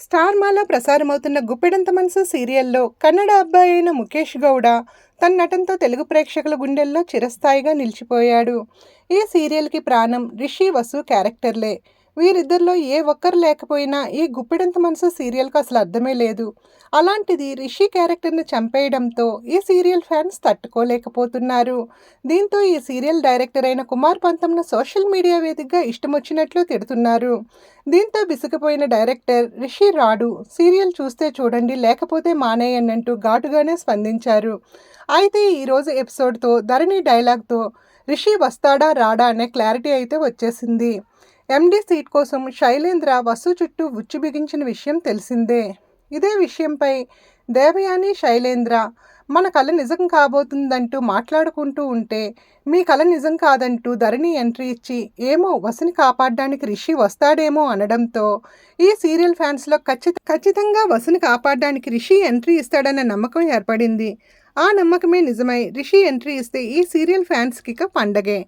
స్టార్మాలో ప్రసారమవుతున్న గుప్పెడంత మనసు సీరియల్లో కన్నడ అబ్బాయి అయిన ముఖేష్ గౌడ తన నటనతో తెలుగు ప్రేక్షకుల గుండెల్లో చిరస్థాయిగా నిలిచిపోయాడు. ఈ సీరియల్కి ప్రాణం రిషి వసు క్యారెక్టర్లే. వీరిద్దరిలో ఏ ఒక్కరు లేకపోయినా ఈ గుప్పెడంత మనసు సీరియల్కి అసలు అర్థమే లేదు. అలాంటిది రిషి క్యారెక్టర్ని చంపేయడంతో ఈ సీరియల్ ఫ్యాన్స్ తట్టుకోలేకపోతున్నారు. దీంతో ఈ సీరియల్ డైరెక్టర్ అయిన కుమార్ పంతంను సోషల్ మీడియా వేదికగా ఇష్టం వచ్చినట్లు తిడుతున్నారు. దీంతో విసిగిపోయిన డైరెక్టర్ రిషి రాడు సీరియల్ చూస్తే చూడండి లేకపోతే మానేయన్నంటూ ఘాటుగానే స్పందించారు. అయితే ఈరోజు ఎపిసోడ్తో ధరణి డైలాగ్తో రిషి వస్తాడా రాడా అనే క్లారిటీ అయితే వచ్చేసింది. ఎండీ సీట్ కోసం శైలేంద్ర వసు చుట్టూ ఉచ్చు బిగించిన విషయం తెలిసిందే. ఇదే విషయంపై దేవయాని శైలేంద్ర మన కళ నిజం కాబోతుందంటూ మాట్లాడుకుంటూ ఉంటే మీ కళ నిజం కాదంటూ ధరణి ఎంట్రీ ఇచ్చి ఏమో వసుని కాపాడడానికి రిషి వస్తాడేమో అనడంతో ఈ సీరియల్ ఫ్యాన్స్లో ఖచ్చిత ఖచ్చితంగా వసుని కాపాడడానికి రిషి ఎంట్రీ ఇస్తాడన్న నమ్మకం ఏర్పడింది. ఆ నమ్మకమే నిజమై రిషి ఎంట్రీ ఇస్తే ఈ సీరియల్ ఫ్యాన్స్కి ఇక పండగే.